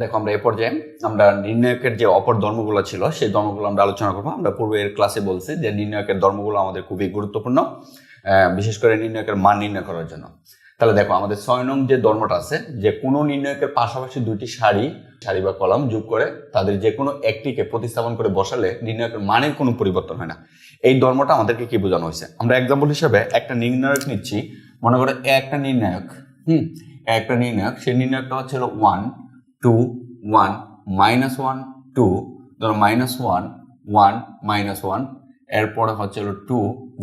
দেখো আমরা এ পর্যায়ে, আমরা নির্ণায়কের যে অপর ধর্মগুলো ছিল, সেই ধর্মগুলো আমরা আলোচনা করব। আমরা পূর্বের ক্লাসে বলছি যে নির্ণায়কের ধর্মগুলো আমাদের খুবই গুরুত্বপূর্ণ বিশেষ করে নির্ণায়কের মান নির্ণয় করার জন্য। তাহলে দেখো, আমাদের ছয় নং যে ধর্মটা আছে, যে কোনো নির্ণায়কের পাশাপাশি দুইটি সারি সারি বা কলাম যোগ করে তাদের যে কোনো একটিকে প্রতিস্থাপন করে বসালে নির্ণায়কের মানের কোনো পরিবর্তন হয় না। এই ধর্মটা আমাদেরকে কি বোঝানো হয়েছে? আমরা এক্সাম্পল হিসেবে একটা নির্ণায়ক নিচ্ছি, মনে করো একটা নির্ণায়ক, হুম, একটা নির্ণায়ক, সেই নির্ণায়কটা হচ্ছে one two one minus one two ধরো minus one one minus one এরপরে হচ্ছে হলো টু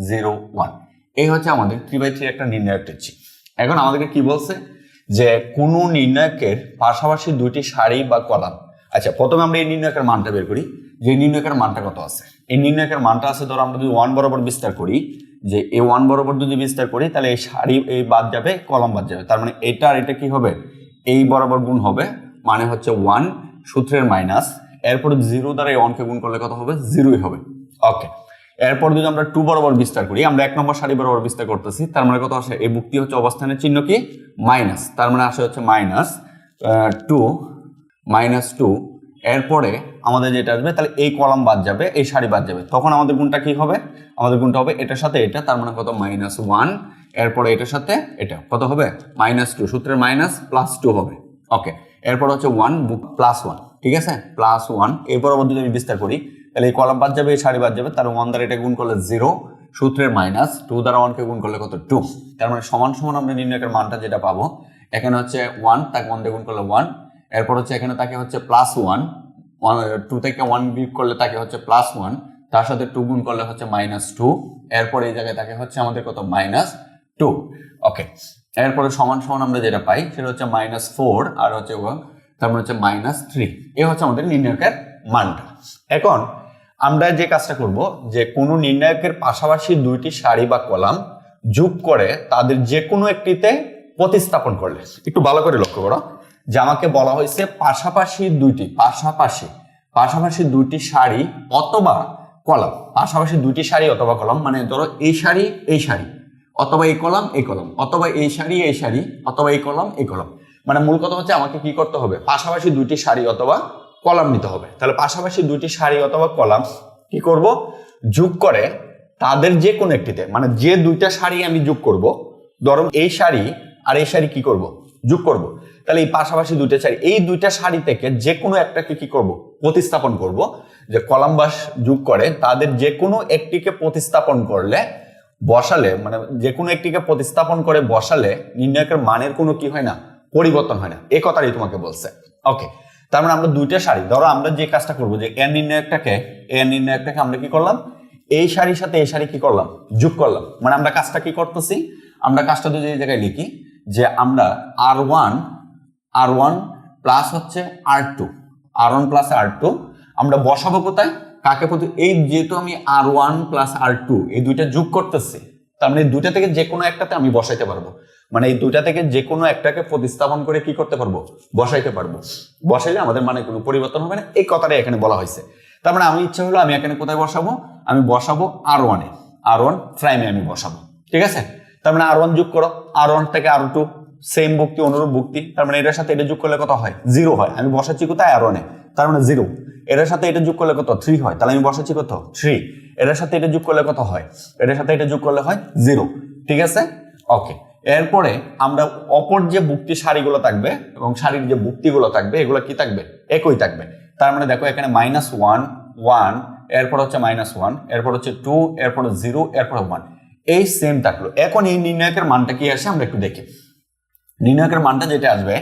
জিরো ওয়ান এই হচ্ছে আমাদের থ্রি বাই থ্রি একটা নির্ণায়ক নিচ্ছি এখন আমাদেরকে কি বলছে? যে কোনো নির্ণায়কের পাশাপাশি দুইটি সারি বা কলাম। আচ্ছা প্রথমে আমরা এই নির্ণায়কের মানটা বের করি। যে নির্ণায়কের মানটা কত আছে? এই নির্ণায়কের মানটা আছে, ধরো আমরা যদি ওয়ান বরাবর বিস্তার করি, যে এই ওয়ান বরাবর যদি বিস্তার করি, তাহলে এই সারি এই বাদ যাবে, কলম বাদ যাবে। তার মানে এটা আর এটা কি হবে? এই বরাবর গুণ হবে মানে হচ্ছে ওয়ান সূত্রের মাইনাস এরপরে জিরো দ্বারা এই ওয়ানকে গুণ করলে কত হবে? জিরোই হবে। ওকে এরপর যদি আমরা টু বরাবর বিস্তার করি, আমরা এক নম্বর সারি বরাবর বিস্তার করতেছি, তার মানে কত আসে? এই বুক্তি হচ্ছে অবস্থানের চিহ্ন কি? মাইনাস তার মানে আসে হচ্ছে মাইনাস টু মাইনাস টু এরপরে আমাদের যেটা আসবে, তাহলে এই কলাম বাদ যাবে, এই সারি বাদ যাবে। তখন আমাদের গুণটা কি হবে? আমাদের গুণটা হবে এটার সাথে এটা, তার মানে কত? মাইনাস ওয়ান এরপরে এটার সাথে এটা। কত হবে? মাইনাস টু সূত্রের মাইনাস প্লাস টু হবে। ওকে এরপর হচ্ছে ওয়ান প্লাস ওয়ান ঠিক আছে? প্লাস ওয়ান এই বরাবর যদি বিস্তার করি, তাহলে এই কলাম বাদ যাবে, এই সারি বাদ যাবে, তার ওয়ান দ্বারা এটা গুণ করলে জিরো সূত্রের মাইনাস টু দ্বারা ওয়ানকে গুণ করলে কত? টু তার মানে সমান সমান আমরা নির্ণয়কের মানটা যেটা পাবো, এখানে হচ্ছে ওয়ান তাকে ওয়ান দিয়ে গুণ করলে ওয়ান এরপর হচ্ছে এখানে তাকে হচ্ছে প্লাস ওয়ান ওয়ান টু থেকে ওয়ান বিয়োগ করলে তাকে হচ্ছে প্লাস ওয়ান তার সাথে টু গুণ করলে হচ্ছে মাইনাস টু এরপর এই জায়গায় তাকে হচ্ছে আমাদের কত? মাইনাস টু ওকে এরপরে সমান সমান আমরা যেটা পাই, সেটা হচ্ছে মাইনাস ফোর আর হচ্ছে তারপর হচ্ছে মাইনাস থ্রি এ হচ্ছে আমাদের নির্ণায়কের মানটা। এখন আমরা যে কাজটা করব, যে কোনো নির্ণায়কের পাশাপাশি দুইটি সারি বা কলাম যোগ করে তাদের যে কোনো একটিতে প্রতিস্থাপন করলে। একটু ভালো করে লক্ষ্য করো, যে আমাকে বলা হয়েছে পাশাপাশি দুইটি, পাশাপাশি পাশাপাশি দুইটি শাড়ি অথবা কলাম। পাশাপাশি দুইটি শাড়ি অথবা কলাম মানে ধরো এই শাড়ি এই সারি। অথবা এই কলাম এই কলাম। অথবা এই সারি এই সারি। অথবা এই কলাম এই কলাম। মানে মূল কথা হচ্ছে আমাকে কি করতে হবে? পাশাপাশি দুইটি সারি অথবা কলাম নিতে হবে। তাহলে পাশাপাশি দুইটি সারি অথবা কলাম কি করব? যোগ করে তাদের যে কোনো একটিতে মানে যে দুইটা সারি আমি যোগ করব ধরো এই সারি আর এই সারি কি করব? যোগ করব। তাহলে এই পাশাপাশি দুইটা সারি, এই দুইটা সারি থেকে যে কোনো একটাকে কি করব? প্রতিস্থাপন করব। যে কলাম্বাস যোগ করে তাদের যে কোনো একটিকে প্রতিস্থাপন করলে বসালে মানে যে কোনো একটিকে প্রতিস্থাপন করে বসালে নির্ণায়কের মানের কোনো কি হয় না, পরিবর্তন হয় না। এ কথাটাই তোমাকে বলছে। ওকে তার মানে আমরা দুইটা সারি ধরো আমরা যে কাজটা করব, যে এর নির্ণায়কটাকে এর নির্ণায়কটাকে আমরা কি করলাম? এই সারির সাথে এই সারি কি করলাম? যোগ করলাম। মানে আমরা কাজটা কি করতেছি? আমরা কাজটা যদি এই জায়গায় লিখি, যে আমরা R one R one plus হচ্ছে R two R one plus R two আমরা বসাবো কোথায়? কাকে প্রতি এই যেহেতু আমি R one plus R two এই দুইটা যোগ করতেছি, তার মানে দুইটা থেকে যে কোনো একটাতে আমি বসাইতে পারব। মানে এই দুইটা থেকে যে কোনো একটাকে প্রতিস্থাপন করে কি করতে পারব? বসাইতে পারব। বসাইলে আমাদের মানে কোনো পরিবর্তন হবে না, এই কথাটাই এখানে বলা হয়েছে। তার মানে আমি ইচ্ছা হলো আমি এখানে কোথায় বসাবো? আমি বসাবো আর ওয়ানে আর ওয়ান প্রাইমে আমি বসাবো। ঠিক আছে? তার মানে আর ওয়ান যোগ করো। আর ওয়ান থেকে আর টু সেম ভুক্তি অনুরূপ ভুক্তি তার মানে এটার সাথে এটা যোগ করলে কত হয়? জিরো হয়। আমি বসাচ্ছি কোথায়? আর ওয়ানে তার মানে জিরো এটার সাথে এটা যোগ করলে কত? থ্রি হয়। তাহলে আমি বসাচ্ছি কত? থ্রি এটার সাথে এটা যোগ করলে কত হয়? এটার সাথে এটা যোগ করলে হয় জিরো ঠিক আছে? ওকে এরপরে আমরা অপর যে বুক্তি সারিগুলো থাকবে এবং সারির যে বুক্তিগুলো থাকবে, এগুলো কি থাকবে? একই থাকবে। তার মানে দেখো এখানে মাইনাস ওয়ান ওয়ান এরপর হচ্ছে মাইনাস ওয়ান এরপর হচ্ছে টু এরপর জিরো এরপর ওয়ান এই সেম থাকল। এখন এই নির্ণায়কের মানটা কি আসে? আমরা একটু দেখি। নির্ণায়কের মানটা যেটা আসবে,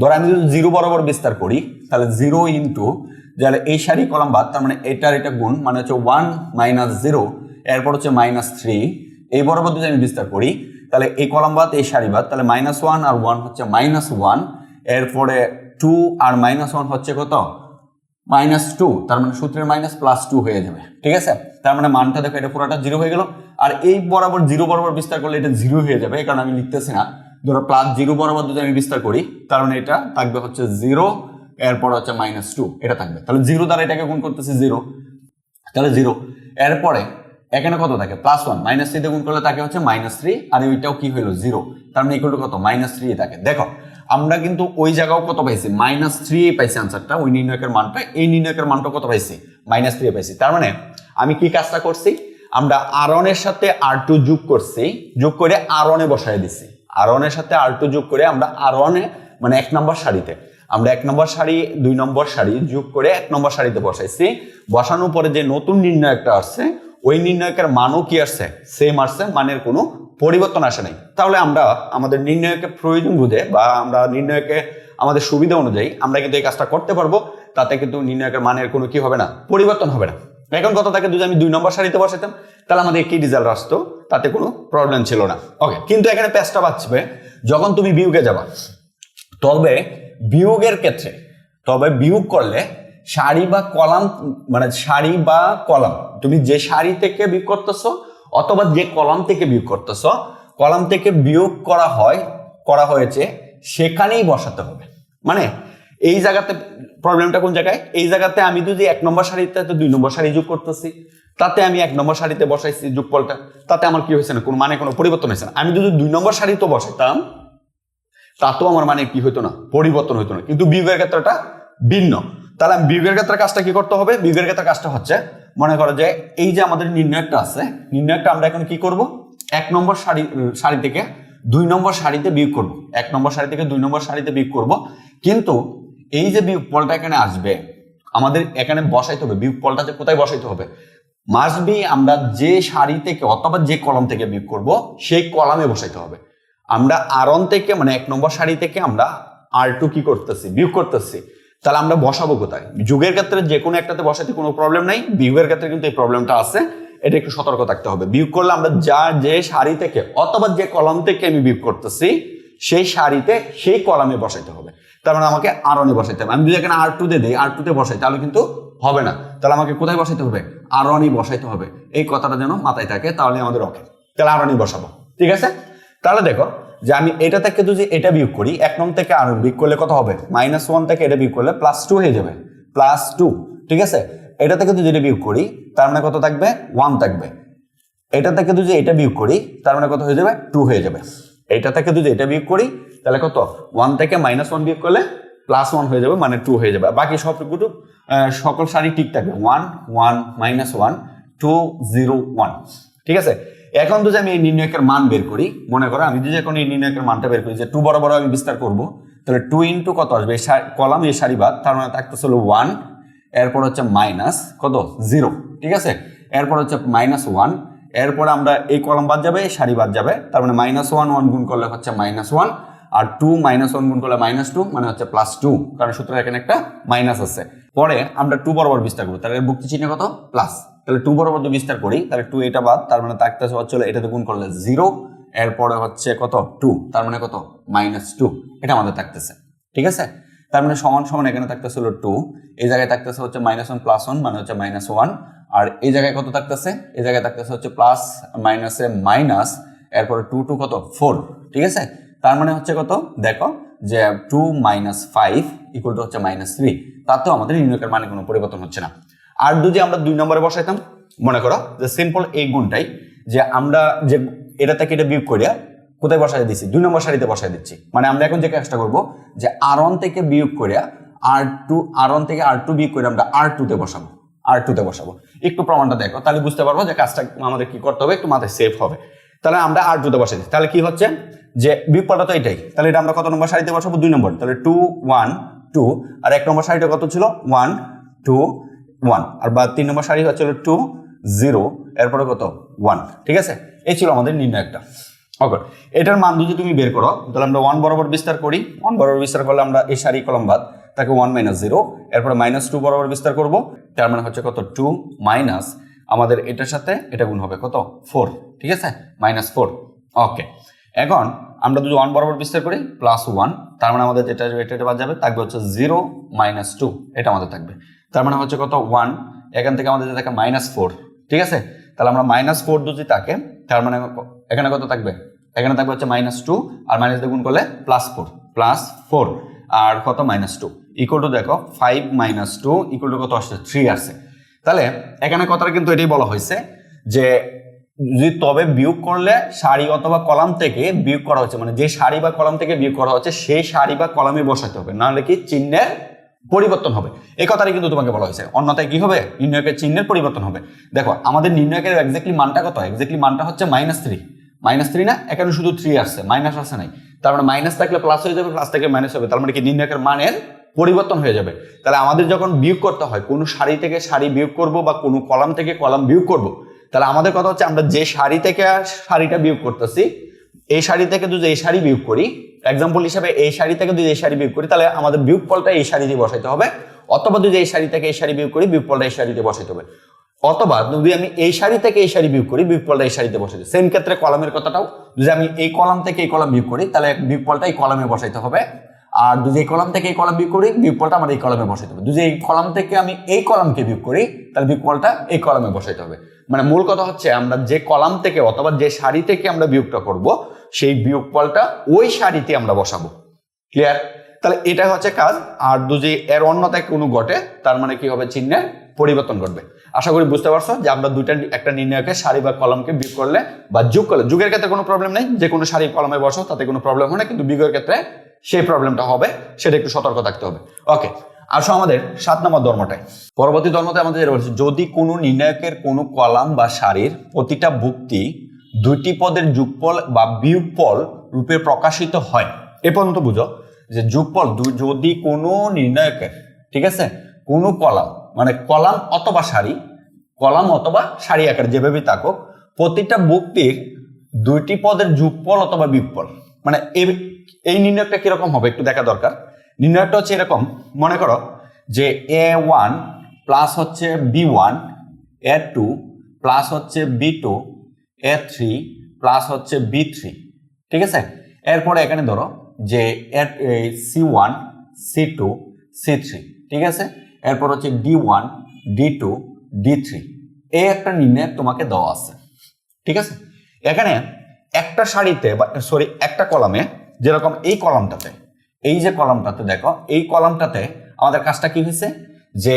ধর আমি যদি জিরো বরাবর বিস্তার করি, তাহলে জিরো ইন্টু যাহলে এই সারি কলাম বাদ, তার মানে এটার এটা গুণ মানে হচ্ছে ওয়ান মাইনাস জিরো এরপর হচ্ছে মাইনাস থ্রি এই বরাবর যদি আমি বিস্তার করি, তাহলে এই কলাম বাদ, এই সারি বাদ, তাহলে মাইনাস ওয়ান আর ওয়ান হচ্ছে মাইনাস ওয়ান এরপরে টু আর মাইনাস ওয়ান হচ্ছে কত? মাইনাস টু তার মানে সূত্রের মাইনাস প্লাস টু হয়ে যাবে, ঠিক আছে? তার মানে মানটা দেখো, এটা পুরোটা জিরো হয়ে গেল, আর এই বরাবর জিরো বরাবর বিস্তার করলে এটা জিরো হয়ে যাবে, এই কারণে আমি লিখতেছি না। ধরো প্লাস জিরো বরাবর যদি আমি বিস্তার করি, তার মানে এটা থাকবে হচ্ছে জিরো এরপর হচ্ছে মাইনাস টু এটা থাকবে। তাহলে জিরো দ্বারা এটাকে গুণ করতেছি জিরো তাহলে জিরো এরপরে এখানে কত থাকে? প্লাস ওয়ান মাইনাস থ্রিতে গুণ করলে তাকে হচ্ছে মাইনাস থ্রি আর ওইটাও কি হলো? জিরো তার মানে ইকুয়াল টু কত? মাইনাস থ্রি থাকে। দেখো, আমরা কিন্তু ওই জায়গাও কত পাইছি? মাইনাস থ্রি পাইছি আনসারটা ওই নির্ণয়কের মানটা, এই নির্ণয়কের মানটা কত পাইছি? মাইনাস থ্রি পাইছি। তার মানে আমি কি কাজটা করছি? আমরা আর এর সাথে আর টু যোগ করছি, যোগ করে আর ওয়ানে বসাই দিছি। আর এর সাথে আর টু যোগ করে আমরা আর ওয়ানে মানে এক নম্বর সারিতে আমরা এক নম্বর সারি দুই নম্বর সারি যোগ করে এক নম্বর সারিতে বসাইছি। বসানোর পরে যে নতুন নির্ণয়কটা আসছে, ওই নির্ণয়কের মানও কি আসছে? সেম আসছে, মানের কোনো পরিবর্তন আসে নাই। তাহলে আমরা আমাদের নির্ণয়কের প্রয়োজন বুঝে বা আমরা নির্ণয়কে, আমাদের সুবিধা অনুযায়ী আমরা কিন্তু এই কাজটা করতে পারব, তাতে কিন্তু নির্ণয়কের মানের কোনো কি হবে না, পরিবর্তন হবে না। এখন কথা থাকে? যদি আমি দুই নম্বর সারিতে বসাইতাম। তাহলে আমাদের কি রেজাল্ট আসতো? তাতে কোনো প্রবলেম ছিল না। ওকে কিন্তু এখানে প্যাচটা বাঁচবে। যখন তুমি বিয়োগে যাবা, তবে বিয়োগের ক্ষেত্রে, তবে বিয়োগ করলে সারি বা কলাম মানে সারি বা কলাম, তুমি যে সারি থেকে বিয়োগ করতেছো, অথবা যে কলাম থেকে বিয়োগ করতেছো, কলাম থেকে বিয়োগ করা হয়, করা হয়েছে, সেখানেই বসাতে হবে। মানে এই জায়গাতে প্রবলেমটা কোন জায়গায়? এই জায়গাতে আমি যদি এক নম্বর সারিতে তো দুই নম্বর সারি যোগ করতেছি। তাতে আমি এক নম্বর সারিতে বসাইছি যোগফলটা। তাতে আমার কি হয়েছে না? কোনো মানে কোনো পরিবর্তন হয়েছে না। আমি যদি দুই নম্বর সারিতে বসাইতাম, তাতেও আমার মানে কি হতো না? পরিবর্তন হতো না। কিন্তু বিয়োগের ক্ষেত্রটা ভিন্ন। তাহলে আমি বিয়োগের ক্ষেত্রে কাজটা কি করতে হবে? বিয়োগের ক্ষেত্রে কাজটা হচ্ছে, মনে করো যে এই যে আমাদের নির্ণয়টা আছে, নির্ণয়টা আমরা এখন কি করব? এক নম্বর সারি সারি থেকে দুই নম্বর সারিতে বিয়োগ করব। এক নম্বর সারি থেকে দুই নম্বর সারিতে বিয়োগ করব। কিন্তু এই যে বিয়োগ ফলটা এখানে আসবে, আমাদের এখানে বসাইতে হবে বিয়োগ ফলটা যে কোথায় বসাইতে হবে? মাস্ট বি আমরা যে সারি থেকে অথবা যে কলম থেকে বিয়োগ করব, সেই কলামে বসাইতে হবে। আমরা আরন থেকে মানে এক নম্বর সারি থেকে আমরা আর টু কি করতেছি, বিয়োগ করতেছি, তাহলে আমরা বসাবো কোথায়? যুগের ক্ষেত্রে যে কোনো একটাতে বসাতে কোনো প্রবলেম নাই, বিয়োগের ক্ষেত্রে কিন্তু এই প্রবলেমটা আছে, এটা একটু সতর্ক থাকতে হবে। বিয়োগ করলে আমরা যা, যে সারি থেকে অথবা যে কলম থেকে আমি বিয়োগ করতেছি, সেই সারিতে সেই কলামে বসাইতে হবে। তার মানে আমাকে আরনে বসাইতে হবে। আমি যদি এখানে আর টুতে দিই আর টুতে বসাই, তাহলে কিন্তু হবে না। তাহলে আমাকে কোথায় বসাইতে হবে? আরনই বসাইতে হবে। এই কথাটা যেন মাথায় থাকে, তাহলে আমাদের ওকে তাহলে আরনই বসাবো। ঠিক আছে? তাহলে দেখো যে আমি এটা থেকে যদি এটা বিয়োগ করি, এক নং থেকে আর বিয়োগ করলে কত হবে? মাইনাস ওয়ান থেকে এটা বিয়োগ করলে প্লাস টু হয়ে যাবে। প্লাস টু ঠিক আছে? এটা থেকে যদি এটা বিয়োগ করি, তার মানে কত থাকবে? ওয়ান থাকবে। এটা থেকে যদি এটা বিয়োগ করি, তার মানে কত হয়ে যাবে? টু হয়ে যাবে। এটা থেকে যদি এটা বিয়োগ করি তাহলে কত? ওয়ান থেকে মাইনাস ওয়ান বিয়োগ করলে প্লাস ওয়ান হয়ে যাবে মানে টু হয়ে যাবে। বাকি সবটুকু সকল সারি ঠিক থাকবে। One one minus one two zero one ঠিক আছে? এখন যদি আমি এই নির্ণয়কের মান বের করি, মনে করো আমি যদি এখন এই নির্ণয়কের মানটা বের করি যে টু বড় বড় আমি বিস্তার করব, তাহলে টু ইন্টু কত আসবে? কলাম এই সারি বাদ, তার মানে থাকতেছে হলো ওয়ান এরপর হচ্ছে মাইনাস কত? জিরো ঠিক আছে? এরপর হচ্ছে মাইনাস ওয়ান এরপরে আমরা এই কলাম বাদ যাবে, এই সারি বাদ যাবে, তার মানে মাইনাস ওয়ান ওয়ান গুণ করলে হচ্ছে মাইনাস ওয়ান আর টু মাইনাস ওয়ান গুণ করলে মাইনাস টু মানে হচ্ছে প্লাস টু কারণ সূত্রে এখানে একটা মাইনাস আছে। পরে আমরা টু বরাবর বিস্তার করব তাহলে ভুক্তি চিহ্ন কত? প্লাস তাহলে টু বরাবর যদি বিস্তার করি, তাহলে টু এটা বাদ, তার মানে থাকতেছে হচ্ছে হলো এটাতে গুণ করলে জিরো এরপরে হচ্ছে কত? টু তার মানে কত? মাইনাস টু এটা আমাদের থাকতেছে। ঠিক আছে? তার মানে সমান সমান এখানে থাকতেছিল টু এই জায়গায় থাকতেছে হচ্ছে মাইনাস ওয়ান প্লাস ওয়ান মানে হচ্ছে মাইনাস ওয়ান আর এই জায়গায় কত থাকতেছে? এই জায়গায় থাকতেছে হচ্ছে প্লাস মাইনাসে মাইনাস এরপরে টু টু কত? ফোর ঠিক আছে? তার মানে হচ্ছে কত? দেখো যে two minus five equal to হচ্ছে মাইনাস থ্রি তাতেও আমাদের নির্ণয়কের মানে কোনো পরিবর্তন হচ্ছে না। আর যদি আমরা দুই নম্বরে বসাইতাম, মনে করো যে সিম্পল এই গুণটাই, যে আমরা যে এটা থেকে এটা বিয়োগ করিয়া কোথায় বসাই দিচ্ছি দুই নম্বর সারিতে বসাই দিচ্ছি। মানে আমরা এখন যে কাজটা করব, যে আর ওয়ান থেকে বিয়োগ করিয়া আর টু আর ওয়ান থেকে আর টু বিয়োগ করে আমরা আর টুতে বসাবো। আর টুতে বসাবো। একটু প্রমাণটা দেখো, তাহলে বুঝতে পারব যে কাজটা আমাদের কি করতে হবে, একটু মাথায় সেফ হবে। তাহলে আমরা আর টুতে বসাই দিচ্ছি তাহলে কি হচ্ছে? যে বিয়োগফলটা তো এটাই। তাহলে এটা আমরা কত নম্বর সারিতে বসাবো? দুই নম্বর। তাহলে টু ওয়ান টু আর এক নম্বর সারিটা কত ছিল? ওয়ান টু ওয়ান আর বা তিন নম্বর সারি হচ্ছিল টু জিরো এরপরে কত? ওয়ান ঠিক আছে? এই ছিল আমাদের নির্ণয়কটা ওকে এটার মান যদি তুমি বের করো, তাহলে আমরা ওয়ান বরাবর বিস্তার করি। ওয়ান বরাবর বিস্তার করলে আমরা এই সারি কলম বাদ, তাকে ওয়ান মাইনাস জিরো এরপরে মাইনাস টু বরাবর বিস্তার করব। তার মানে হচ্ছে কত? টু মাইনাস আমাদের এটার সাথে এটা গুণ হবে কত? ফোর ঠিক আছে? মাইনাস ফোর ওকে এখন আমরা যদি ওয়ান বরাবর বিস্তার করি প্লাস ওয়ান তার মানে আমাদের যেটা এটা বাদ যাবে, থাকবে হচ্ছে জিরো মাইনাস টু এটা আমাদের থাকবে। তার মানে হচ্ছে কত? ওয়ান এখান থেকে আমাদের থাকে মাইনাস ফোর ঠিক আছে? তাহলে আমরা মাইনাস ফোর যদি থাকে তার মানে এখানে কত থাকবে? এখানে থাকবে হচ্ছে মাইনাস টু আর মাইনাস দিয়ে গুণ করলে প্লাস ফোর প্লাস ফোর আর কত? মাইনাস টু ইকুয়াল টু দেখো five minus two equal to কত আসছে? থ্রি আসছে। তাহলে এখানে কথাটা কিন্তু এটাই বলা হয়েছে যে যদি তবে বিয়োগ করলে সারি অথবা কলাম থেকে বিয়োগ করা হচ্ছে মানে যে সারি বা কলাম থেকে বিয়োগ করা হচ্ছে, সেই সারি বা কলামে বসাতে হবে। নাহলে কি চিহ্নের পরিবর্তন হবে? এই কথাটাই কিন্তু তোমাকে বলা হয়েছে। অন্যথায় কি হবে? নির্ণয়কের চিহ্নের পরিবর্তন হবে। দেখো, আমাদের নির্ণয়কের এক্স্যাক্টলি মানটা কত? এক্স্যাক্টলি মানটা হচ্ছে মাইনাস থ্রি মাইনাস থ্রি না? এখানে শুধু থ্রি আসছে। মাইনাস আসছে নাই। তার মানে মাইনাস থাকলে প্লাস হয়ে যাবে প্লাস থেকে মাইনাস হবে। তার মানে কি? নির্ণয়কের মানের পরিবর্তন হয়ে যাবে। তাহলে আমাদের যখন বিয়োগ করতে হয়, কোনো সারি থেকে সারি বিয়োগ করব বা কোনো কলাম থেকে কলাম বিয়োগ করব, তাহলে আমাদের কথা হচ্ছে আমরা যে সারি থেকে সারিটা বিয়োগ করতেছি, এই সারি থেকে যদি এই সারি বিয়োগ করি এক্সাম্পল হিসাবে এই সারি থেকে যদি এই সারি বিয়োগ করি, তাহলে আমাদের বিয়োগফলটা এই সারি দিয়ে বসাইতে হবে, অথবা যদি এই সারি থেকে এই সারি বিয়োগ করি, বিয়োগফলটা এই সারিতে বসাইতে হবে। অথবা যদি আমি এই সারি থেকে এই সারি বিয়োগ করি, বিয়োগফলটা এই সারিতে বসাইতে সেম ক্ষেত্রে কলামের কথাটাও, যদি আমি এই কলাম থেকে এই কলাম বিয়োগ করি, তাহলে বিয়োগফলটা এই কলামে বসাইতে হবে। আর যদি এই কলাম থেকে এই কলাম বিয়োগ করি বিয়োগফলটা আমার এই কলামে বসাইতে হবে। যদি এই কলাম থেকে আমি এই কলামকে বিয়োগ করি, তাহলে বিয়োগফলটা এই কলামে বসাইতে হবে। মানে মূল কথা হচ্ছে আমরা যে কলাম থেকে অথবা যে সারি থেকে আমরা বিয়োগটা করব, সেই বিয়োগফলটা ওই সারিতে আমরা বসাবো। ক্লিয়ার তাহলে এটা হচ্ছে কাজ। আর যদি এর অন্যতায় কোনো ঘটে, তার মানে কি হবে? চিহ্নের পরিবর্তন ঘটবে। আশা করি বুঝতে পারছ যে আমরা দুইটা একটা নির্ণয়কে সারি বা কলমকে বিয়োগ করলে বা যোগ করলে, যুগের ক্ষেত্রে কোনো প্রবলেম নেই। যে কোনো সারি কলমে বসো, তাতে কোনো প্রবলেম হয় না। কিন্তু বিগের ক্ষেত্রে সেই প্রবলেমটা হবে, সেটা একটু সতর্ক থাকতে হবে। ওকে আসো আমাদের সাত নম্বর ধর্মটাই পরবর্তী ধর্মতে আমাদের যেটা বলছে যদি কোনো নির্ণায়কের কোনো কলাম বা সারির প্রতিটা ভুক্তি দুইটি পদের যুগফল বা বিয়োগফল রূপে প্রকাশিত হয়, এ পর্যন্ত বুঝো যে যুগফল দু- যদি কোনো নির্ণায়কের, ঠিক আছে? কোনো কলাম মানে কলাম অথবা সারি, কলাম অথবা সারি আকার যেভাবে থাকুক, প্রতিটা ভুক্তির দুইটি পদের যুগফল অথবা বিয়োগফল মানে এই- নির্ণয়টা কীরকম হবে একটু দেখা দরকার। নির্ণয়টা হচ্ছে এরকম, মনে করো যে এ ওয়ান প্লাস হচ্ছে B one A two plus হচ্ছে B two A three plus হচ্ছে বি থ্রি ঠিক আছে? এরপরে এখানে ধরো যে C one C two C three ঠিক আছে? এরপর হচ্ছে D one D two D three এই একটা নির্ণয় তোমাকে দেওয়া আছে, ঠিক আছে? এখানে একটা সারিতে বা সরি একটা কলামে যেরকম এই কলামটাতে, এই যে কলামটাতে দেখো, এই কলামটাতে আমাদের কাজটা কি হয়েছে? যে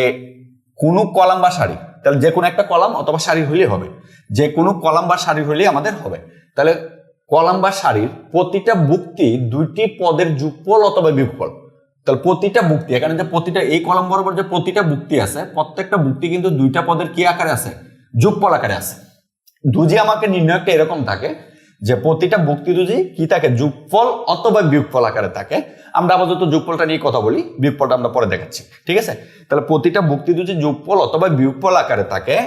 কোনো কলাম বা সারি, তাহলে যে কোনো একটা কলাম অথবা সারি হলেই হবে। যে কোনো কলাম বা সারি হলেই আমাদের হবে। তাহলে কলাম বা সারির প্রতিটা বুক্তি দুইটি পদের যুগফল অথবা বিয়োগফল। তাহলে প্রতিটা বুক্তি এখানে যে প্রতিটা, এই কলাম বরাবর যে প্রতিটা বুক্তি আছে, প্রত্যেকটা বুক্তি কিন্তু দুইটা পদের কি আকারে আছে? যুগফল আকারে আছে। দুজি আমাকে নির্ণয়টা এরকম থাকে যে প্রতিটা ভুক্তি দুজি কি থাকে, যুগফল অথবা বিয়োগফল আকারে থাকে, আমরা আপাতত যুগফলটা নিয়ে কথা বলি, বিয়োগফলটা আমরা পরে দেখাচ্ছি, ঠিক আছে? তাহলে প্রতিটা ভুক্তি দুজি যুগফল অথবা বিয়োগফল আকারে থাকে,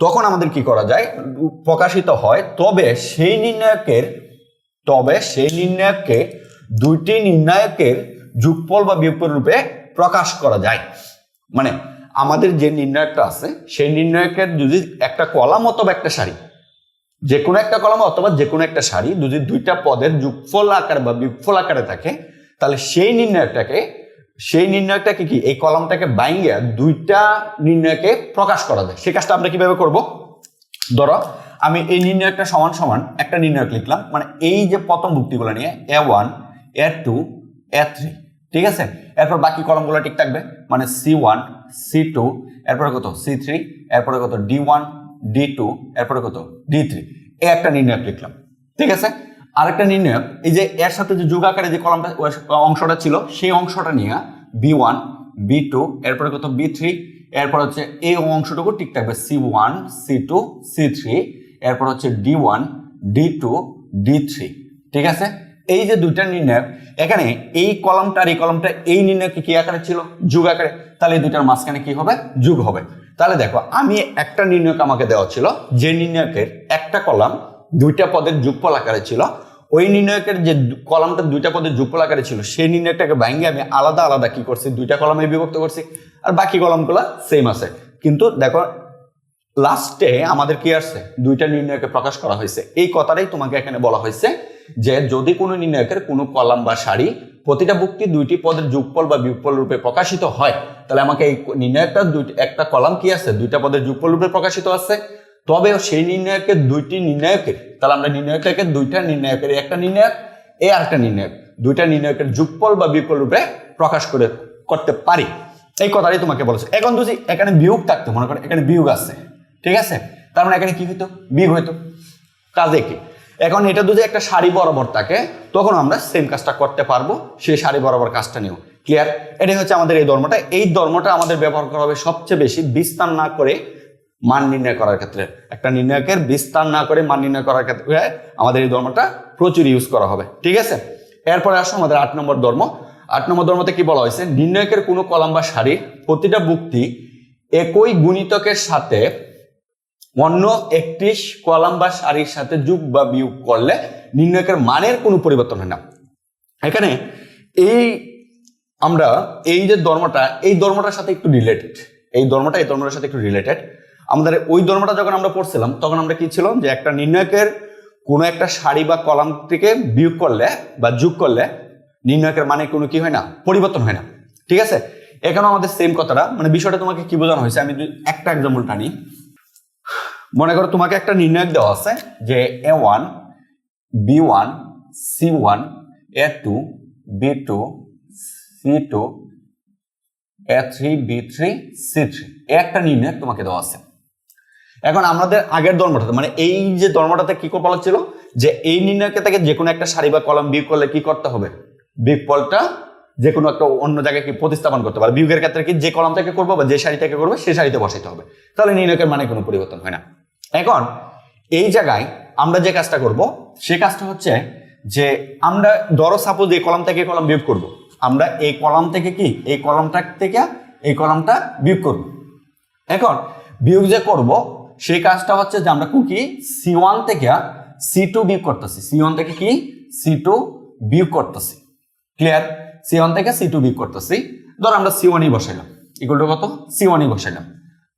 তখন আমাদের কি করা যায়? প্রকাশিত হয়, তবে সেই নির্ণায়কের, তবে সেই নির্ণায়ককে দুইটি নির্ণায়কের যুগফল বা বিয়োগফল রূপে প্রকাশ করা যায়। মানে আমাদের যে নির্ণায়কটা আছে, সেই নির্ণায়কের যদি একটা কলাম অথবা একটা সারি যে কোনো একটা কলম অথবা যে কোনো একটা সারি যদি দুইটা পদের যুগফল আকারে বা বিয়োগফল আকারে থাকে, তাহলে সেই নির্ণয়টাকে, সেই নির্ণায়কটাকে কি, এই কলমটাকে বাইঙ্গে দুইটা নির্ণয়কে প্রকাশ করা যায়। সেই কাজটা আমরা কীভাবে করব? ধরো, আমি এই নির্ণয়টা সমান সমান একটা নির্ণয়ক লিখলাম মানে এই যে প্রথম ভুক্তিগুলো নিয়ে A one A two A three ঠিক আছে? এরপর বাকি কলমগুলো ঠিক থাকবে মানে সি ওয়ান সি টু এরপরে কত? সি থ্রি এরপরে কত? ডি ওয়ান ডি টু এরপরে কত? ডি থ্রি এই একটা নির্ণয়ক লিখলাম। ঠিক আছে? আরেকটা নির্ণয়ক এই যে এর সাথে যে যোগ আকারে যে কলমটা অংশটা ছিল, সেই অংশটা নিয়ে বি ওয়ান বি টু এরপরে কত? বি থ্রি এরপর হচ্ছে এই অংশটুকু ঠিক থাকবে C one C two C three এরপর হচ্ছে D one D two D three ঠিক আছে? এই যে দুইটা নির্ণায়ক এখানে এই কলমটা আর এই কলমটা, এই নির্ণয়কে কি আকারে ছিল? যুগ আকারে। তাহলে এই দুইটার মাঝখানে কি হবে? যুগ হবে। তাহলে দেখো, আমি একটা নির্ণয়ক আমাকে দেওয়া ছিল, যে নির্ণয়কের একটা কলাম দুইটা পদের যুগফল আকারে ছিল, ওই নির্ণয়কের যে কলামটা দুইটা পদের যুগফল আকারে ছিল, সেই নির্ণয়টাকে ভাঙিয়ে আমি আলাদা আলাদা কি করছি, দুইটা কলামে বিভক্ত করছি, আর বাকি কলামগুলো সেম আছে। কিন্তু দেখো লাস্টে আমাদের কি আসছে? দুইটা নির্ণয়কে প্রকাশ করা হয়েছে। এই কথাটাই তোমাকে এখানে বলা হয়েছে যে যদি কোনো নির্ণয়কের কোনো কলাম বা সারি প্রতিটা বুকটি দুইটি পদের যুগফল বা বিয়োগফল রূপে প্রকাশিত হয়? তাহলে আমাকে এই নির্ণয়কটা দুইটি একটা কলাম কি আছে? দুইটা পদের যুগফল রূপে প্রকাশিত আছে। তবে সেই নির্ণয়কের দুইটি নির্ণয়কের, তাহলে আমরা নির্ণয়কটাকে দুইটা নির্ণায়কের একটা নির্ণয়ক, এই আরেকটা নির্ণয়ক, দুইটা নির্ণায়কের যুগফল বা বিয়োগফল রূপে প্রকাশ করে করতে পারি। এই কথাটাই তোমাকে বলেছে। এখন যদি এখানে বিয়োগ থাকতো, মনে করো এখানে বিয়োগ আছে, ঠিক আছে? তার মানে এখানে কি হইতো? বিয়োগ হইতো। কাজে কি? এখন এটা যদি একটা সারি বরাবর থাকে, তখন আমরা সেম কাজটা করতে পারব, সেই সারি বরাবর কাজটা নিও ক্লিয়ার এটাই হচ্ছে আমাদের এই ধর্মটা। এই ধর্মটা আমাদের ব্যবহার করা হবে সবচেয়ে বেশি বিস্তার না করে মান নির্ণয় করার ক্ষেত্রে। একটা নির্ণায়কের বিস্তার না করে মান নির্ণয় করার ক্ষেত্রে আমাদের এই ধর্মটা প্রচুর ইউজ করা হবে। ঠিক আছে? এরপরে আসো আমাদের আট নম্বর ধর্ম। আট নম্বর ধর্মতে কি বলা হয়েছে? নির্ণায়কের কোনো কলাম বা সারি প্রতিটা বুক্তি একই গুণিতকের সাথে অন্য একটি কলাম বা সারির সাথে যোগ বা বিয়োগ করলে নির্ণয়কের মানের কোনো পরিবর্তন হয় না। এখানে এই আমরা এই যে ধর্মটা, এই ধর্মটার সাথে একটু রিলেটেড এই ধর্মটা, এই ধর্মটার সাথে একটু রিলেটেড আমাদের ওই ধর্মটা যখন আমরা পড়ছিলাম, তখন আমরা কি ছিলাম? যে একটা নির্ণয়কের কোনো একটা সারি বা কলাম থেকে বিয়োগ করলে বা যোগ করলে নির্ণয়কের মানে কোনো কি হয় না? পরিবর্তন হয় না। ঠিক আছে? এখানেও আমাদের সেম কথাটা। মানে বিষয়টা তোমাকে কি বোঝানো হয়েছে? আমি একটা এক্সাম্পল টানি। মনে করো তোমাকে একটা নির্ণায়ক দেওয়া আছে যে A one B one C one A two B two C two A three B three C three একটা নির্ণায়ক তোমাকে দেওয়া আছে। এখন আমাদের আগের ধর্মটাতে মানে এই যে ধর্মটাতে কি বলা ছিল? যে এই নির্ণয়কে থেকে যে কোনো একটা সারি বা কলম বিয়োগ করলে কি করতে হবে? বিয়োগফলটা যে কোনো একটা অন্য জায়গায় কি প্রতিস্থাপন করতে পারে। বিয়োগের ক্ষেত্রে কি যে কলম থেকে করব বা যে সারি থেকে করব সেই সারিতে বসাইতে হবে। তাহলে নির্ণয়কের মানে কোনো পরিবর্তন হয় না। এখন এই জায়গায় আমরা যে কাজটা করব, সে কাজটা হচ্ছে যে আমরা ধরো সাপোজ এই কলাম থেকে কলাম বিয়োগ করব। আমরা এই কলাম থেকে কি? এই কলামটা থেকে এই কলামটা বিয়োগ করব। এখন বিয়োগ যে করব, সেই কাজটা হচ্ছে যে আমরা কি? সি ওয়ান থেকে সি টু বিয়োগ করতেছি। সি ওয়ান থেকে কি? সি টু বিয়োগ করতেছি। ক্লিয়ার? সি ওয়ান থেকে সি টু বিয়োগ করতেছি। ধর আমরা সি ওয়ানই বসাইলাম। ইকুয়াল টু কত? সি ওয়ানই বসাইলাম।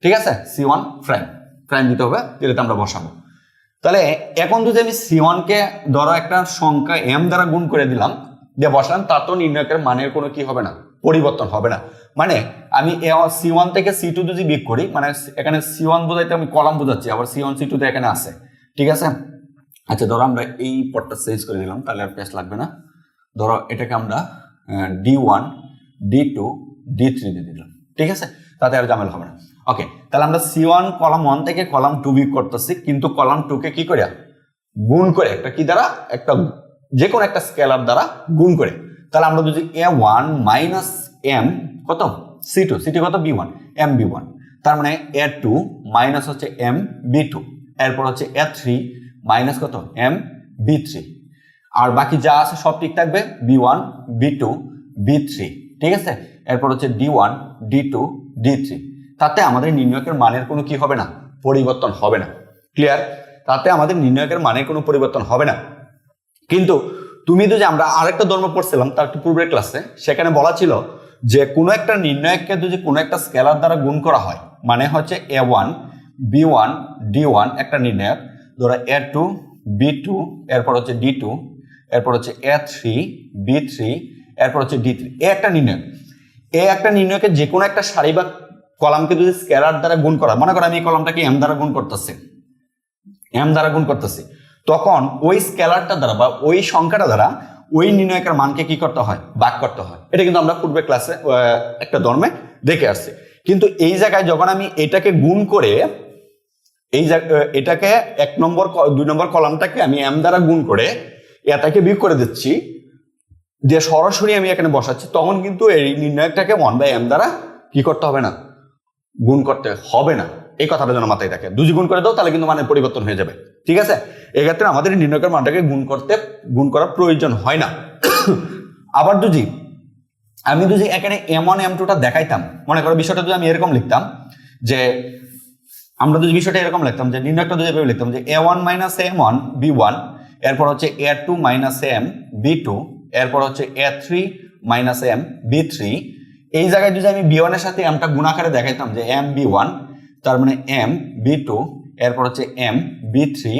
ঠিক আছে? সি ওয়ান প্রাইম প্রাইম দিতে হবে, যেটাতে আমরা বসাবো। তাহলে এখন যদি আমি সি ওয়ানকে ধরো একটা সংখ্যা এম দ্বারা গুণ করে দিলাম, দিয়ে বসালাম তা তো নির্ণয়কের মানের কোনো কি হবে না, পরিবর্তন হবে না। মানে আমি সি ওয়ান থেকে সি টু যদি বিক করি মানে এখানে সি ওয়ান বোঝাইতে আমি কলাম বোঝাচ্ছি, আবার সি ওয়ান সি টু এখানে আছে। ঠিক আছে? আচ্ছা ধরো আমরা এই পটটা চেঞ্জ করে দিলাম, তাহলে আর পেস্ট লাগবে না। ধরো এটাকে আমরা D one D two D three দিয়ে দিলাম। ঠিক আছে? তাতে আর জামেল হবে না। ওকে তাহলে আমরা সি ওয়ান কলাম ওয়ান থেকে কলাম টু বিক করতেছি, কিন্তু কলাম টুকে কি করে গুণ করে একটা কি দ্বারা? একটা যে কোনো একটা স্কেলার দ্বারা গুণ করে। তাহলে আমরা যদি এ ওয়ান মাইনাস এম কত? সি টু সি টু কত? B one M B one তার মানে এ টু মাইনাস হচ্ছে এম বি টু এরপর হচ্ছে এ থ্রি মাইনাস কত? এম বি থ্রি আর বাকি যা আছে সব ঠিক থাকবে? B one B two B three ঠিক আছে? এরপর হচ্ছে D one D two D three তাতে আমাদের নির্ণয়কের মানের কোনো কি হবে না? পরিবর্তন হবে না। ক্লিয়ার তাতে আমাদের নির্ণয়কের মানের কোনো পরিবর্তন হবে না। কিন্তু তুমি তো যে আমরা আরেকটা ধর্ম পড়ছিলাম, তার একটু পূর্বের ক্লাসে সেখানে বলা ছিল যে কোনো একটা নির্ণয়ককে যদি কোনো একটা স্কেলার দ্বারা গুণ করা হয় মানে হচ্ছে A one B one D one একটা নির্ণায়ক, ধরো এ টু বি টু এরপর হচ্ছে ডি টু এরপর হচ্ছে এ থ্রি বি থ্রি এরপর হচ্ছে ডি থ্রি এ একটা নির্ণয়ক। এ একটা নির্ণয়কে যে কোনো একটা সারি বা কলামকে যদি স্কেলার দ্বারা গুণ করা, মনে করো আমি এই কলামটাকে এম দ্বারা গুণ করতেছি এম দ্বারা গুণ করতেছি, তখন ওই স্কেলারটা দ্বারা বা ওই সংখ্যাটা দ্বারা ওই নির্ণয়কের মানকে কি করতে হয়? বাক করতে হয়। এটা কিন্তু আমরা পূর্বে ক্লাসে একটা ধর্মে দেখে আসছি। কিন্তু এই জায়গায় যখন আমি এটাকে গুণ করে, এই এটাকে এক নম্বর দুই নম্বর কলামটাকে আমি এম দ্বারা গুণ করে এটাকে বিয়োগ করে দিচ্ছি যে সরাসরি আমি এখানে বসাচ্ছি, তখন কিন্তু এই নির্ণয়কটাকে ওয়ান বাই এম দ্বারা কি করতে হবে না? গুণ করতে হবে না। এই কথাটা যেন মাথায় থাকে। দুজি গুণ করে দাও, তাহলে কিন্তু মানের পরিবর্তন হয়ে যাবে। ঠিক আছে? এক্ষেত্রে আমাদের নির্ণয়কের মানটাকে গুণ করতে, গুণ করার প্রয়োজন হয় না। আবার দুজি, আমি যদি এখানে এম ওয়ান এম টুটা দেখাইতাম। মনে করো বিষয়টা যদি আমি এরকম লিখতাম যে, আমরা যদি বিষয়টা এরকম লিখতাম যে নির্ণয়টা যদি এভাবে লিখতাম যে A one minus M one B one এরপর হচ্ছে A two minus M B two এরপর হচ্ছে A three minus M B three এই জায়গায় যদি আমি বি ওয়ানের সাথে এমটা গুণাকারে দেখাইতাম যে এম বি ওয়ান তার মানে এম বি টু এরপর হচ্ছে এম বি থ্রি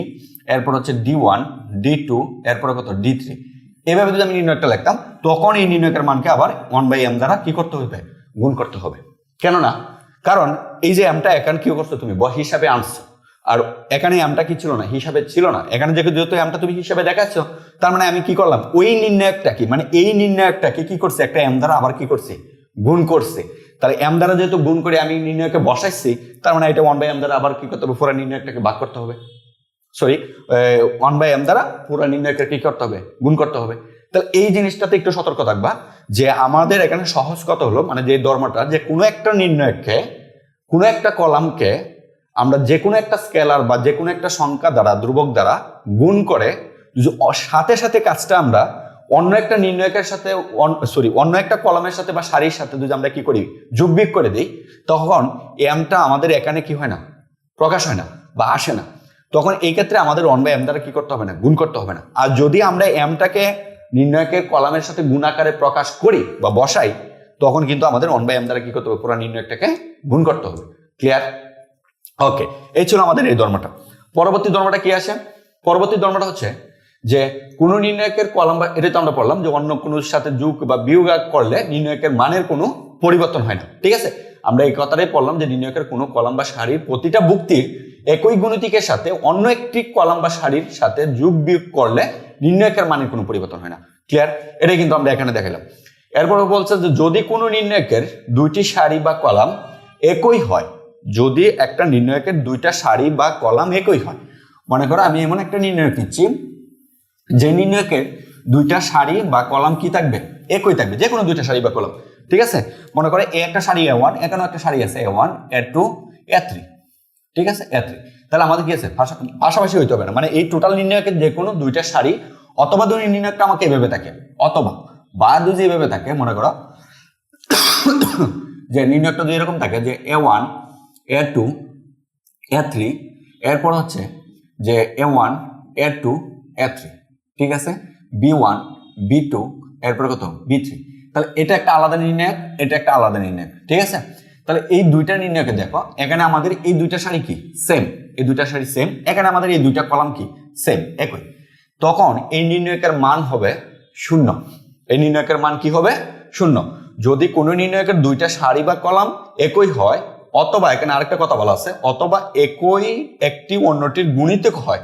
এরপর হচ্ছে ডি ওয়ান ডি টু এরপর কত? ডি থ্রি এভাবে যদি আমি নির্ণয়টা লিখতাম, তখন এই নির্ণয়কের মানকে আবার ওয়ান বাই এম দ্বারা কি করতে হবে? গুণ করতে হবে। কেননা? কারণ এই যে এমটা এখানে কি করছ তুমি? হিসাবে আনছো। আর এখানে এমটা কি ছিল না? হিসাবে ছিল না। এখানে যে যেহেতু এমটা তুমি হিসাবে দেখাচ্ছ, তার মানে আমি কি করলাম? ওই নির্ণায়কটা কি মানে এই নির্ণায়কটাকে কি করছে? একটা এম দ্বারা আবার কি করছে? গুণ করছে। তাহলে এম দ্বারা যেহেতু গুণ করে আমি নির্ণয়কে বসাইছি, তার মানে এটা ওয়ান বাই এম দ্বারা আবার কি করতে হবে? পুরা নির্ণয়কটাকে বাদ করতে হবে। সরি ওয়ান বাই এম দ্বারা পুরা নির্ণয়কে কি করতে হবে? গুণ করতে হবে। তাহলে এই জিনিসটাতে একটু সতর্ক থাকবা যে আমাদের এখানে সহজ কত হলো মানে যে ধর্মটা, যে কোনো একটা নির্ণয়কে, কোনো একটা কলামকে আমরা যে কোনো একটা স্কেলার বা যে কোনো একটা সংখ্যা দ্বারা, ধ্রুবক দ্বারা গুণ করে, সাথে সাথে কাজটা আমরা অন্য একটা নির্ণয়কের সাথে সরি অন্য একটা কলামের সাথে বা সারির সাথে যদি আমরা কি করি যোগ বিয়োগ করে দিই, তখন এমটা আমাদের এখানে কি হয় না? প্রকাশ হয় না বা আসে না। তখন এই ক্ষেত্রে আমাদের ওয়ান বাই এম দ্বারা কি করতে হবে না? গুণ করতে হবে না। আর যদি আমরা এমটাকে নির্ণয়কের কলামের সাথে গুণ আকারে প্রকাশ করি বা বসাই, তখন কিন্তু আমাদের অন বাই এম দ্বারা কি করতে হবে? পুরো নির্ণয়টাকে গুণ করতে হবে। ক্লিয়ার ওকে এই ছিল আমাদের এই ধর্মটা। পরবর্তী ধর্মটা কি আছে পরবর্তী ধর্মটা হচ্ছে যে কোন নির্ণয়কের কলাম বা, এটা তো আমরা পড়লাম যে অন্য কোনো সাথে যুগ বা বিয়োগ করলে নির্ণয়কের মানের কোনো পরিবর্তন হয় না। ঠিক আছে? আমরা এই কথাটাই পড়লাম যে নির্ণয়কের কোনো কলাম বা সারির প্রতিটা ভুক্তির একই গুণিতিকের সাথে অন্য একটি কলাম বা সারির সাথে যুগ বিয়োগ করলে নির্ণয়কের মানের কোনো পরিবর্তন হয় না। ক্লিয়ার এটাই কিন্তু আমরা এখানে দেখালাম। এরপরে বলছে যে যদি কোনো নির্ণয়কের দুইটি সারি বা কলাম একই হয়, যদি একটা নির্ণয়কের দুইটা সারি বা কলাম একই হয়, মনে করো আমি এমন একটা নির্ণয়ক নিচ্ছি নির্ণয়কের দুইটা শাড়ি বা কলাম কি থাকবে? একই থাকবে, যে কোনো দুইটা শাড়ি বা কলাম। ঠিক আছে? মনে করে এ একটা শাড়ি এ ওয়ান এখানেও একটা শাড়ি আছে A one A two A three ঠিক আছে? এ থ্রি তাহলে আমাদের কি আছে? পাশা- পাশাপাশি হইতে হবে না। মানে এই টোটাল নির্ণয়কের যে কোনো দুইটা শাড়ি অথবা দুই নির্ণয়কটা আমাকে এভাবে থাকে। অথবা বা দুই এভাবে থাকে, মনে করো যে নির্ণয়কটা দুই এরকম থাকে যে A one A two A three এরপর হচ্ছে যে A one A two A three ঠিক আছে? বি ওয়ান বি টু এরপরে কত? বি থ্রি তাহলে এটা একটা আলাদা নির্ণায়ক এটা একটা আলাদা নির্ণায়ক ঠিক আছে? তাহলে এই দুইটা নির্ণয়কে দেখো, এখানে আমাদের এই দুইটা শাড়ি কি? সেম এই দুইটা শাড়ি সেম এখানে আমাদের এই দুইটা কলাম কি? সেম একই। তখন এই নির্ণয়কের মান হবে শূন্য। এই নির্ণয়কের মান কি হবে? শূন্য। যদি কোনো নির্ণয়কের দুইটা সারি বা কলাম একই হয়, অথবা এখানে আরেকটা কথা বলা আছে, অথবা একই একটি অন্যটির গুণিতক হয়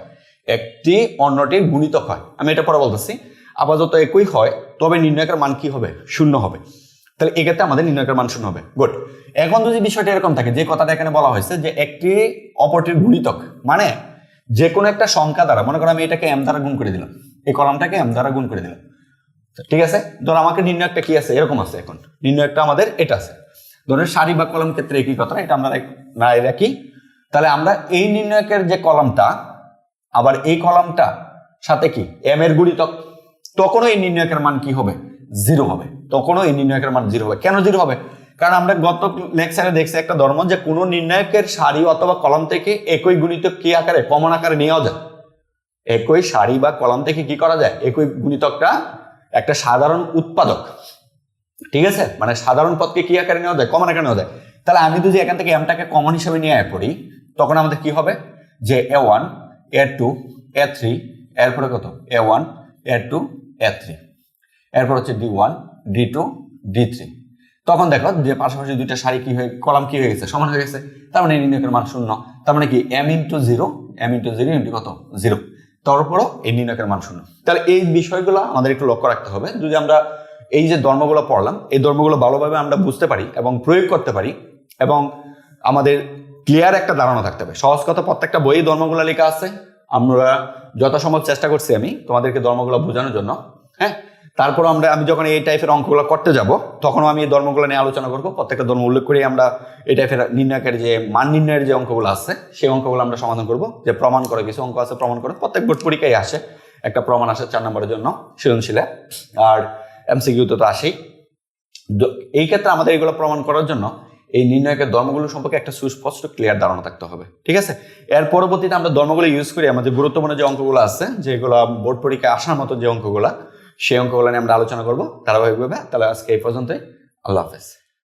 একটি অন্যটির গুণিতক হয়। আমি এটা পরে বলতেছি। আপাতত একই হয়, তবে নির্ণয়কের মান কি হবে? শূন্য হবে। তাহলে এক্ষেত্রে আমাদের নির্ণয়কের মান শূন্য হবে। গুড এখন যদি বিষয়টা এরকম থাকে, যে কথাটা এখানে বলা হয়েছে যে একটি অপরটির গুণিতক মানে যে কোনো একটা সংখ্যা দ্বারা, মনে করো আমি এটাকে এম দ্বারা গুণ করে দিলাম, এই কলামটাকে এম দ্বারা গুণ করে দিলাম। ঠিক আছে? ধর আমাকে নির্ণয় একটা কি আছে? এরকম আছে এখন। নির্ণয় একটা আমাদের এটা আছে। ধরেন সারি বা কলম ক্ষেত্রে একই কথা, এটা আমরা রাখি। তাহলে আমরা এই নির্ণয়কের যে কলমটা আবার এই কলমটা সাথে কি? এম এর গুণিতক। তখনও এই নির্ণয়কের মান কি হবে? জিরো হবে। তখনও এই নির্ণয়কের মান জিরো হবে। কেন জিরো হবে? কারণ আমরা গত লেকচারে দেখছি একটা ধর্ম যে কোনো নির্ণায়কের সারি অথবা কলম থেকে একই গুণিতক কি আকারে, কমন আকারে নেওয়া যায়? একই সারি বা কলম থেকে কি করা যায়? একই গুণিতকটা একটা সাধারণ উৎপাদক। ঠিক আছে? মানে সাধারণ পদকে কি আকারে নেওয়া যায়? কমন আকারে নেওয়া যায়। তাহলে আমি যদি এখান থেকে এমটাকে কমন হিসেবে নিয়ে করি তখন আমাদের কি হবে? যে A one A two A three এরপরে কত? A one A two A three এরপর হচ্ছে D one D two D three তখন দেখো যে পাশাপাশি দুইটা সারি কি হয়ে, কলাম কি হয়ে গেছে? সমান হয়ে গেছে। তার মানে নির্ণয়কের মান শূন্য। তার মানে কি? M into zero M into zero into কত? জিরো তারপরও এই নির্ণয়কের মান শূন্য। তাহলে এই বিষয়গুলো আমাদের একটু লক্ষ্য রাখতে হবে। যদি আমরা এই যে ধর্মগুলো পড়লাম, এই ধর্মগুলো ভালোভাবে আমরা বুঝতে পারি এবং প্রয়োগ করতে পারি এবং আমাদের ক্লিয়ার একটা ধারণা থাকতে হবে। সহজ কথা প্রত্যেকটা বইয়ে ধর্মগুলো লেখা আছে। আমরা যথাসম্ভব চেষ্টা করছি আমি তোমাদেরকে ধর্মগুলো বোঝানোর জন্য হ্যাঁ? তারপর আমরা, আমি যখন এই টাইপের অঙ্কগুলো করতে যাব, তখনও আমি এই ধর্মগুলো নিয়ে আলোচনা করব। প্রত্যেকটা ধর্ম উল্লেখ করে আমরা এই টাইপের নির্ণয়কের যে, মান নির্ণয়ের যে অঙ্কগুলো আছে, সেই অঙ্কগুলো আমরা সমাধান করব। যে প্রমাণ করে, কিছু অঙ্ক আছে প্রমাণ করে। প্রত্যেক বোর্ড পরীক্ষায় আসে, একটা প্রমাণ আসে চার নম্বরের জন্য, সৃজনশীলে। আর এমসিকিউতে তো আসেই। এই ক্ষেত্রে আমাদের এগুলো প্রমাণ করার জন্য এই নির্ণয়কের ধর্মগুলো সম্পর্কে একটা সুস্পষ্ট ক্লিয়ার ধারণা থাকতে হবে, ঠিক আছে? এর পরবর্তীতে আমরা ধর্মগুলো ইউজ করি, আমাদের গুরুত্বপূর্ণ যে অঙ্কগুলো আছে, যেগুলো বোর্ড পরীক্ষায় আসার মতো যে অঙ্কগুলো, সেই অঙ্কগুলো নিয়ে আমরা আলোচনা করব ধারাবাহিকভাবে। তাহলে আজকে এই পর্যন্তই। আল্লাহ হাফেজ।